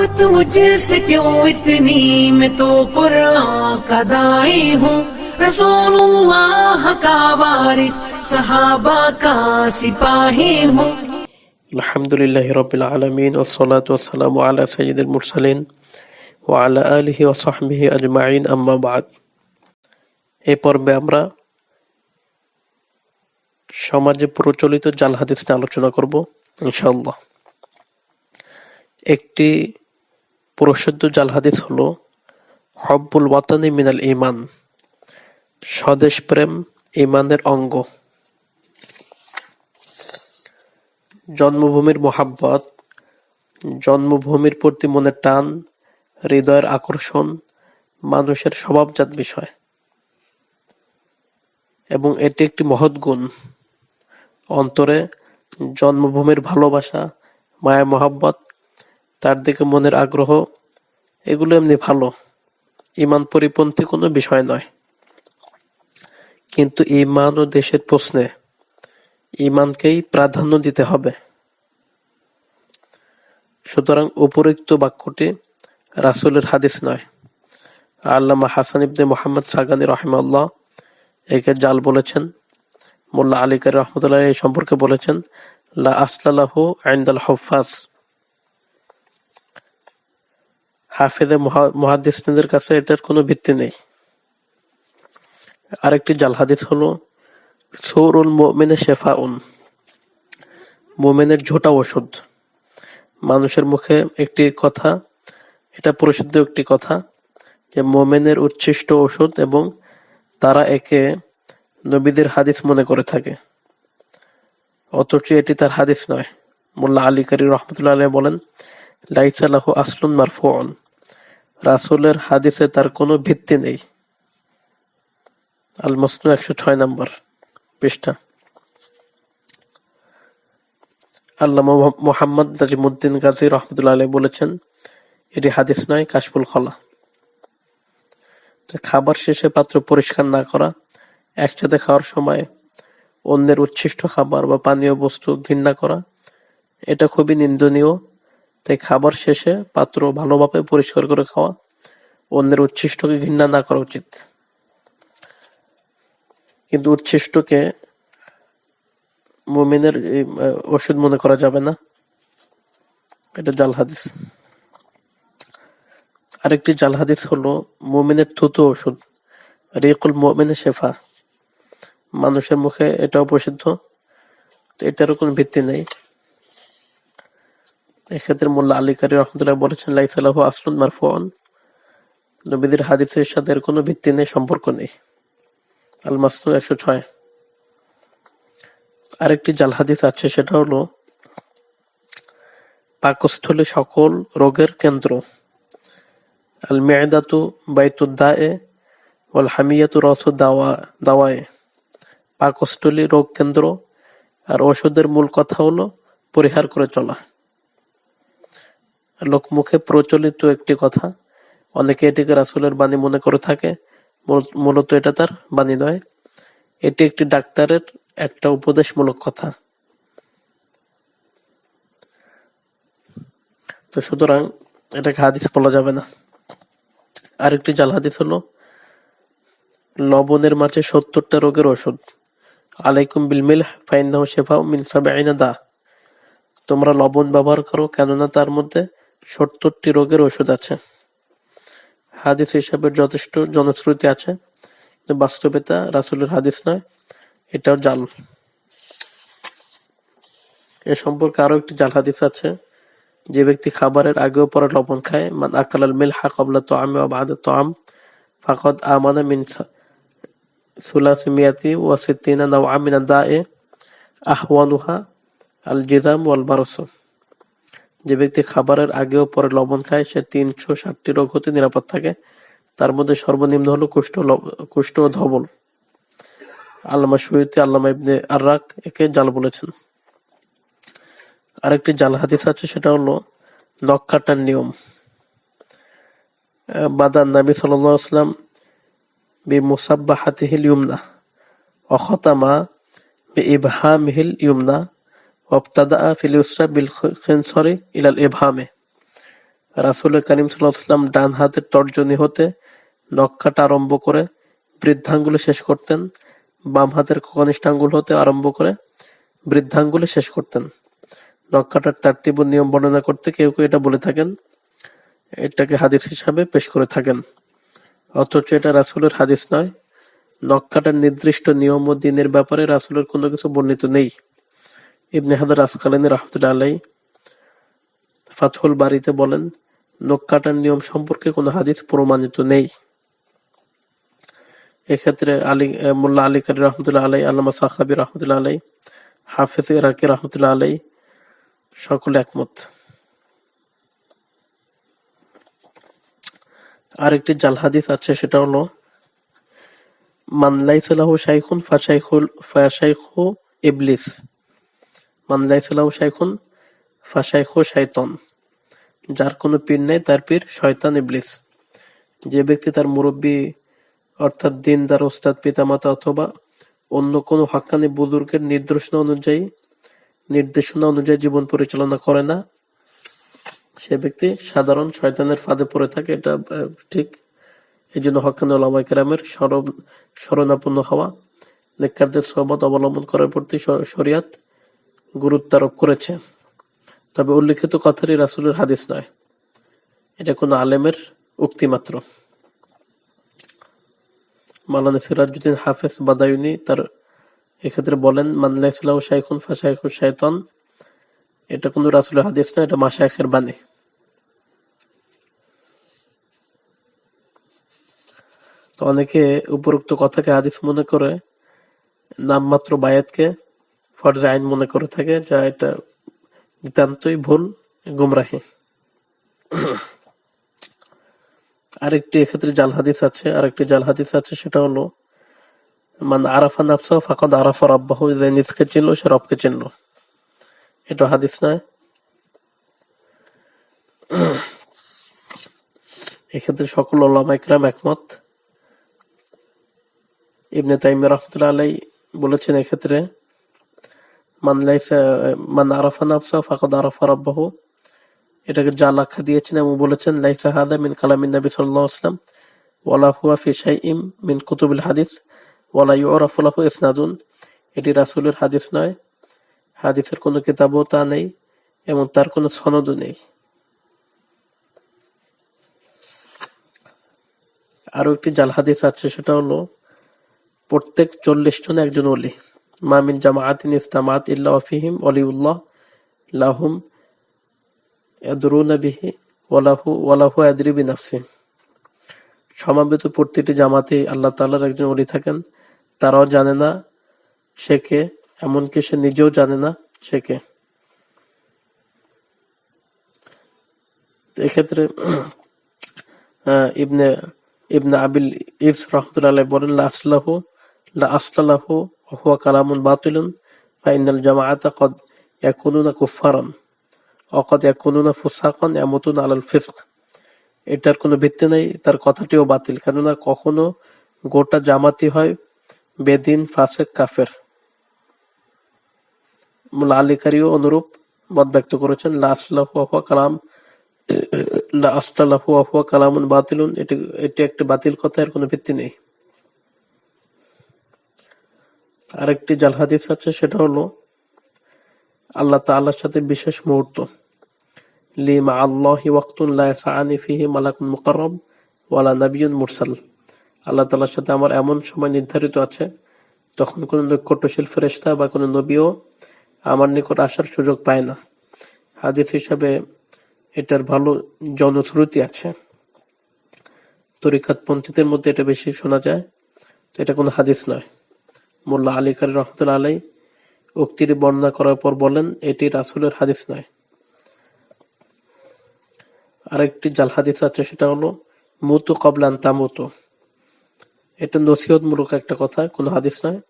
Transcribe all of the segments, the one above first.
मोहब्बत मुझसे क्यों इतनी मैं तो कुरान का दाई हूँ रसूलुल्लाह का वारिस सहाबा का सिपाही हूँ আলহামদুলিল্লাহ রবিল আলমিন ওসলাত ওসালাম আলা সঈদুল মুরসালিন ও আলা আলহি ও সাহবিহি আজমাইন আম্মা বাদ এ পর্বে আমরা সমাজে প্রচলিত জাল হাদিস নিয়ে আলোচনা করব ইনশাআল্লাহ একটি প্রসিদ্ধ জাল হাদিস হলো, হব্বুল ওয়াতানি মিনাল ইমান স্বদেশ প্রেম ইমানের অঙ্গ। জন্মভূমির মোহাব্বত, জন্মভূমির প্রতি মনের টান, হৃদয়ের আকর্ষণ, মানুষের স্বভাবজাত বিষয়। এবং এটি একটি মহৎ গুণ। অন্তরে জন্মভূমির ভালোবাসা মায়া মহাব্বত তার দিকে মনের আগ্রহ, এগুলো এমনি ভালো। ইমান পরিপন্থী কোনো বিষয় নয়। কিন্তু ইমান ও দেশের প্রশ্নে ইমানকেই প্রাধান্য দিতে হবে। সুতরাং উপরিক্ত বাক্যটি রাসূলের হাদিস নয়। আল্লামা হাসান ইবনে মোহাম্মদ সাগানি রহমাল্লাহ একে জাল বলেছেন, মোল্লা আলী কারি রহমতুল্লাহ এই সম্পর্কে বলেছেন, লা আসলালাহু আইন্দাল হফাজ হাফেদে মহাদিসদের কাছে এটার কোনো ভিত্তি নেই। আরেকটি জাল হাদিস হলো, সৌরুল মোমেনে শেফাউন। মোমেনের ঝোটা ওষুধ। মানুষের মুখে একটি কথা, এটা প্রসিদ্ধ একটি কথা, যে মোমেনের উচ্ছিষ্ট ওষুধ এবং তারা একে নবীদের হাদিস মনে করে থাকে। অথচ এটি তার হাদিস নয়। মোল্লা আলী কারি রহমতুল্লাহ বলেন লাইসালাহু আসলুন মারফুন রাসুলের হাদিসে তার কোনো ভিত্তি নেই। আল মসনু একশো ছয় নম্বর পৃষ্ঠা। আল্লাহ মোহাম্মদ নাজিমুদ্দিন গাজী রহমতুল্লাহ আলাই বলেছেন, এটি হাদিস নয়, কাশফুল খলা। খাবার শেষে পাত্র পরিষ্কার না করা, একসাথে খাওয়ার সময় অন্যের উচ্ছিষ্ট খাবার বা পানীয় বস্তু ঘৃণা করা, এটা খুবই নিন্দনীয় তাই খাবার শেষে পাত্র ভালোভাবে পরিষ্কার করে খাওয়া অন্যের উচ্ছিষ্টকে ঘৃণা না করা উচিত। কিন্তু উচ্ছিষ্টকে মুমিনের ওষুধ মনে করা যাবে না। এটা জাল হাদিস। আরেকটি জাল হাদিস হলো মুমিনের থুতু ওষুধ, রিকুল মুমিনের শেফা। মানুষের মুখে এটাও প্রসিদ্ধ, তো এটারও কোনো ভিত্তি নেই। এক্ষেত্রে মোল্লা আলী কারি রহমতুল্লাহ বলেছেন লাইসালাহু আসলুন মারফুন নবীদের হাদিসের সাথে কোনো ভিত্তি নেই, সম্পর্ক নেই। আল মাসনু একশো ছয়। আরেকটি জাল হাদিস আছে, সেটা হলো, পাকস্থলী সকল রোগের কেন্দ্র। আল মেয়দাতু বাইতুদ্দায়ে ওয়াল হামিয়াতু রসু দাওয়া দাওয়ায়ে। পাকস্থলী রোগ কেন্দ্র। আর ওষুধের মূল কথা হলো, পরিহার করে চলা। লোকমুখে প্রচলিত একটি কথা। অনেকে এটিকে রাসুলের বাণী মনে করে থাকে। মূল- মূলত এটা তার বাণী নয়। এটি একটি ডাক্তারের একটা উপদেশমূলক কথা। তো সুতরাং এটাকে হাদিস বলা যাবে না। আরেকটি জাল হাদিস হলো, লবণের মাঝে সত্তরটা রোগের ওষুধ। আলাইকুম বিল মিল ফাইন্দাহু শেফাউ মিন সাবঈনা দা। তোমরা লবণ ব্যবহার করো কেননা তার মধ্যে সত্তরটি রোগের ওষুধ আছে। হাদিস হিসাবে যথেষ্ট জনশ্রুতি আছে, কিন্তু বাস্তবে তা রাসূলের হাদিস নয়, এটাও জাল। এ সম্পর্কে আরও একটি জাল হাদিস আছে, যে ব্যক্তি খাবারের আগেও পরে লবণ খায়, মান আকালাল মিলহা ক্বাবলা তুআমি ওয়া বা'দা তুআম, ফাকাদ আমানা মিন সুলাসিমিয়াতি ওয়া সিত্তিনা নাওআ মিন আদ-দা'i আহওয়ানুহা আল জিজাম ওয়াল বারস। যে ব্যক্তি খাবারের আগেও পরে লবণ খায়, সে তিনশো ষাটটি রোগ হতে নিরাপদ থাকে। তার মধ্যে সর্বনিম্ন হলো কুষ্ঠ কুষ্ঠ ও ধবল। আল্লামা সৈয়দি আল্লামা ইবনে আর্রাক একে জাল বলেছেন। আরেকটি জাল হাদিস আছে, সেটা হলো নখ কাটার নিয়ম বাদান নবী সাল্লাম বি মুসাব্বাহাতিহিল ইউমনা ওয়া খাতামা বি ইবহামিহিল ইউমনা ওয়াবতাদা বিল ইলাল এভামে ডান হাতের তর্জনী হতে আরম্ভ করে বৃদ্ধাঙ্গুলে শেষ করতেন, বাম হাতের কনিষ্ঠাঙ্গুল হতে আরম্ভ করে বৃদ্ধাঙ্গুলে শেষ করতেন। নক্ষাটার তারতিব নিয়ম বর্ণনা করতে কেউ কেউ এটা বলে থাকেন, এটাকে হাদিস হিসাবে পেশ করে থাকেন। অথচ এটা রাসুলের হাদিস নয়। নক্ষাটার নির্দিষ্ট নিয়ম ও দিনের ব্যাপারে রাসুলের কোনো কিছু বর্ণিত নেই। ইবনে হাদার আসকালানি রহমতুল্লাহ আলাই ফাতহুল বাড়িতে বলেন, নখ কাটার নিয়ম সম্পর্কে কোনো হাদিস প্রমাণিত নেই। এক্ষেত্রে আলী, মোল্লা আলী কারি রহমতুল্লাহ আলাই আল্লামা সাহাবি রহমতুল্লাহ আলাই হাফেজ ইরাকি রহমতুল্লাহ আলাই সকলে একমত। আরেকটি জাল হাদিস আছে, সেটা হলো, মান লাইসা লাহু শাইখুন ফাশাইখুল, ফাশাইখু ইবলিস। মান লাইসা লাহু শাইখুন ফাশাইখু শাইতান। যার কোনো পীর নেই, তার পীর শয়তান ইবলিস। যে ব্যক্তি তার মুরব্বী, অর্থাৎ দিনদার, ওস্তাদ, পিতামাতা অথবা অন্য কোনো হাক্কানি বুজুর্গের নির্দেশনা অনুযায়ী নির্দেশনা অনুযায়ী জীবন পরিচালনা করে না, সে ব্যক্তি সাধারণ শয়তানের ফাঁদে পড়ে থাকে, এটা ঠিক। এই জন্য হকান ওলামাই কেরামের স্মরণ, স্মরণাপন্ন হওয়া, নেককারদের সহমত অবলম্বন করার প্রতি শরিয়াত গুরুত্ব আরোপ করেছে। তবে উল্লিখিত কথাটি রাসুলের হাদিস নয়। এটা কোনো আলেমের উক্তি মাত্র। মালানা সিরাজুদ্দিন হাফেজ বাদায়ুনি তার এক্ষেত্রে বলেন মানলা ইসলাম শাইখুন ফাশাইখুন শাইতান। এটা কোনো রাসুলের হাদিস নয়, এটা মাশায়েখের বাণী। তো অনেকে উপরোক্ত কথাকে হাদিস মনে করে, নামমাত্র বায়াতকে ফরজ আইন মনে করে থাকে, যা এটা নিতান্তই ভুল, গুমরাহি। আরেকটি এক্ষেত্রে জাল হাদিস আছে, আরেকটি জাল হাদিস আছে, সেটা হলো, মান আরাফা নাফসা ফাকাদ আরাফা রাব্বাহু যে নিজকে চিনলো, সে রবকে চিনলো। এটা হাদিস নয়। এক্ষেত্রে সকল ওলামা ইকরাম একমত। ইবনে তাইমিয়া রহমতুল্লাহ আলাই বলেছেন এক্ষেত্রে মান লাইসা, মান আরাফা নাফসা ফাকাদ আরাফা রাব্বাহু। এটাকে জাল আখ্যা দিয়েছেন এবং বলেছেন, লাইসা হাদা মিন কালামিন নবী সাল্লাল্লাহু আলাইহি ওয়াসাল্লাম, ওয়ালা হুয়া ফি শাইইম মিন কুতুবিল হাদিস, ওয়ালা ইউরাফু লাহু ইসনাদুন। এটি রাসূলের হাদিস নয়, হাদিসের কোনো কিতাবও তা নেই এবং তার কোনো সনদও নেই। আরও একটি জাল হাদিস আছে, সেটা হলো, প্রত্যেক চল্লিশ জন একজন অলি মামিন জামাআতিন ইসলামাত ইল্লা ওয়াফিহিম অলিউল্লাহ লাহুম ইয়াদরুনা বিহি ওয়ালাহু ওয়ালাহু ইয়াদরি সমাবেত প্রতিটি জামাতে আল্লাহ তাআলার একজন অলি থাকেন। তারাও জানে না সে কে, এমনকি সে নিজেও জানে না সে কে। এক্ষেত্রে, ইবনে ইবনে আবিল ইস রহমতুল্লাহ বলেন, লা আসলাহু লা আসলাহু কালামুন বাতিলুন ফাইনাল জামাআতা কদ ইয়াকুনুনা কুফফারান ওয়া কদ ইয়াকুনুনা ফুসাকান ইয়ামুতুন আলাল ফিসক এটার কোনো ভিত্তি নেই, তার কথাটিও বাতিল। কেননা কখনো গোটা জামাতি হয় বেদিন, ফাসেক, কাফের। মুলা আলী অনুরূপ মত ব্যক্ত করেছেন, লা আসলাহু ওয়া কালাম, লা আসলাহু ওয়া কালামুন বাতিলুন। এটি এটি একটি বাতিল কথা, এর কোনো ভিত্তি নেই। আরেকটি জাল হাদিস আছে, সেটা হলো, আল্লাহ তাআলার সাথে বিশেষ মুহূর্ত। লি মা আল্লাহি ওয়াক্তুন লা ইয়াসআনি ফিহি মালাকুন মুকাররব ওয়ালা নাবিয়ুন মুরসাল। আল্লাহ তাআলার সাথে আমার এমন সময় নির্ধারিত আছে, তখন কোনো নৈকট্যশীল ফেরেশতা বা কোনো নবীও আমার নিকট আসার সুযোগ পায় না। হাদিস হিসাবে এটার ভালো জনশ্রুতি আছে। তরিকাত পন্থীদের মধ্যে এটা বেশি শোনা যায়, তো এটা কোনো হাদিস নয়। মোল্লা আলী কারি রহমতুল্লাহ আলাই উক্তিটি বর্ণনা করার পর বলেন, এটি রাসূলের হাদিস নয়। আরেকটি জাল হাদিস আছে, সেটা হলো, মুতু কবলান তামুতু। এটা নসিহত নসিহতমূলক একটা কথা, কোনো হাদিস নয়।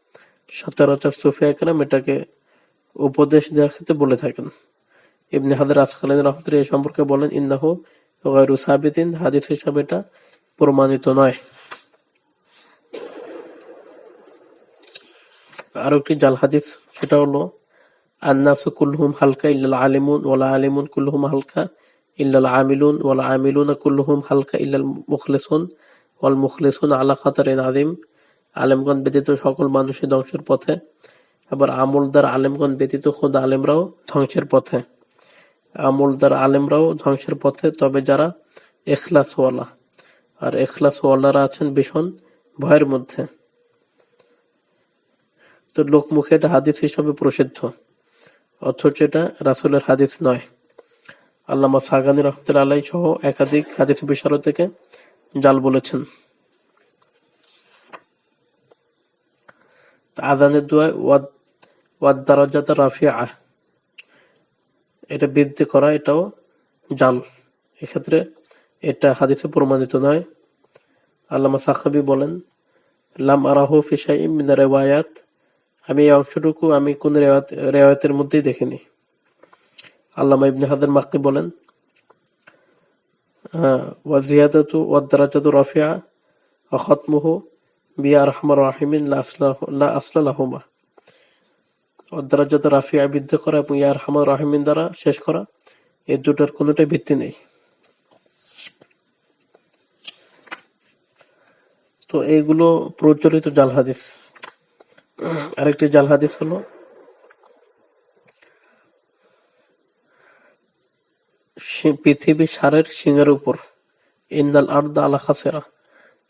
সচরাচর সুফিয়া একরাম এটাকে উপদেশ দেওয়ার ক্ষেত্রে বলে থাকেন। ইবনে হাদার আসকালান রহমতুল্লাহ এই সম্পর্কে বলেন, ইন্নাহু গায়রু সাবিতিন। হাদিস হিসাবে এটা প্রমাণিত নয়। আরও একটি জাল হাদিস, সেটা হলো আন্নাসু কুল্লুহুম হালকা ইল্লাল আলিমুন, ওয়ালা আলিমুন কুল্লুহুম হালকা ইল্লাল আমিলুন, ওয়াল আমিলুনা কুল্লুহুম হালকা ইল্লাল মুখলিসুন, ওয়াল মুখলিসুন আলা খাতারিন আদিম আলেমগণ ব্যতীত সকল মানুষই ধ্বংসের পথে, আবার আমলদার আলেমগণ ব্যতীত খোদ আলেমরাও ধ্বংসের পথে। আমলদার আলেমরাও ধ্বংসের পথে, তবে যারা এখলাসওয়ালা, আর এখলাসওয়ালারা আছেন ভীষণ ভয়ের মধ্যে। তো লোকমুখে এটা হাদিস হিসাবে প্রসিদ্ধ। অথচ এটা রাসুলের হাদিস নয়। আল্লামা সাগানি রহমতুল্লা আলাই সহ একাধিক হাদিস বিশারদ থেকে জাল বলেছেন। আজানের দোয়ায় ওয়াদ ওয়াদ দারাজাত রাফিয়া এটা বৃদ্ধি করা, এটাও জাল। এক্ষেত্রে এটা হাদিসে প্রমাণিত নয়। আল্লামা সাকাবি বলেন, লাম আরাহু ফিসাই মিনা রেওয়ায়াত আমি এই অংশটুকু আমি কোন রেওয়ায়তের মধ্যেই দেখিনি। আল্লামা ইবনে হাদার মাক্কি বলেন রাফিয়া করা এবং দ্বারা শেষ করা, এই দুটার কোনোটাই ভিত্তি নেই। তো এইগুলো প্রচলিত জাল হাদিস। আরেকটি জাল হাদিস হলো পৃথিবী সারের সিংহের উপর, ইন্দাল আর্দা আলা খাসেরা,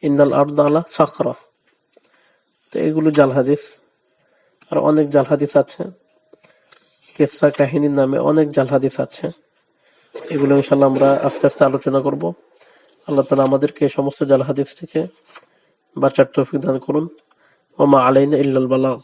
ইন্দাল আর্দা আলা সাখরা। তো এগুলো জাল হাদিস। আর অনেক জাল হাদিস আছে। কেসা কাহিনীর নামে অনেক জাল হাদিস আছে। এগুলো ইনশাল্লাহ আমরা আস্তে আস্তে আলোচনা করব। আল্লাহ তালা আমাদেরকে সমস্ত জাল হাদিস থেকে বাঁচার তৌফিক দান করুন। wamaa calayna ila albalaa